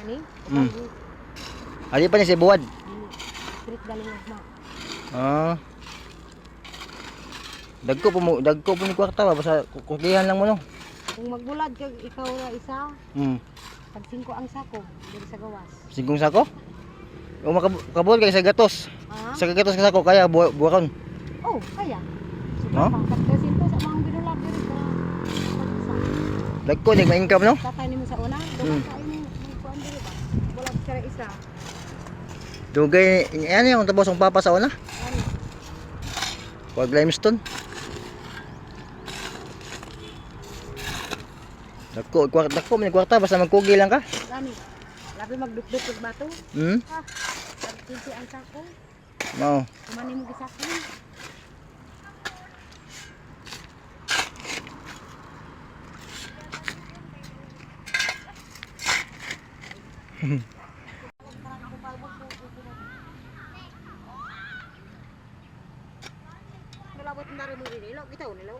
Ani? Mm. Ali pa ni si buwad. Street galing ugma. Ah. Dagko po mo, dagko po ni kwarta ba basta kukihan lang mo no. Kung magbulad kag ikaw na isa, Hmm. pag singko ang sako diri sa gawas. Sigong sako? O makabul kay sa gatos. Ha? Sa gatos ka sako kaya bu buwaron. Oh, kaya. Ha? Suka pa kasi pa sa mga binulad diri sa. Dagko ni ma-income no. Tatay nimo sa una, Mm. duman kayo mo mo kuan diri ba? Isa. Dugay ano yung tapos ang papa sa una? Ani? Pag limestone. Dagko kwarta dagko man kwarta basta magkugi lang ka. Ani? Labi magdukduk og bato. Hmm? Ha? Pag ang sako, Mao. kumani mo gisako. ko tanda rin mo rin ilo, kita unilo.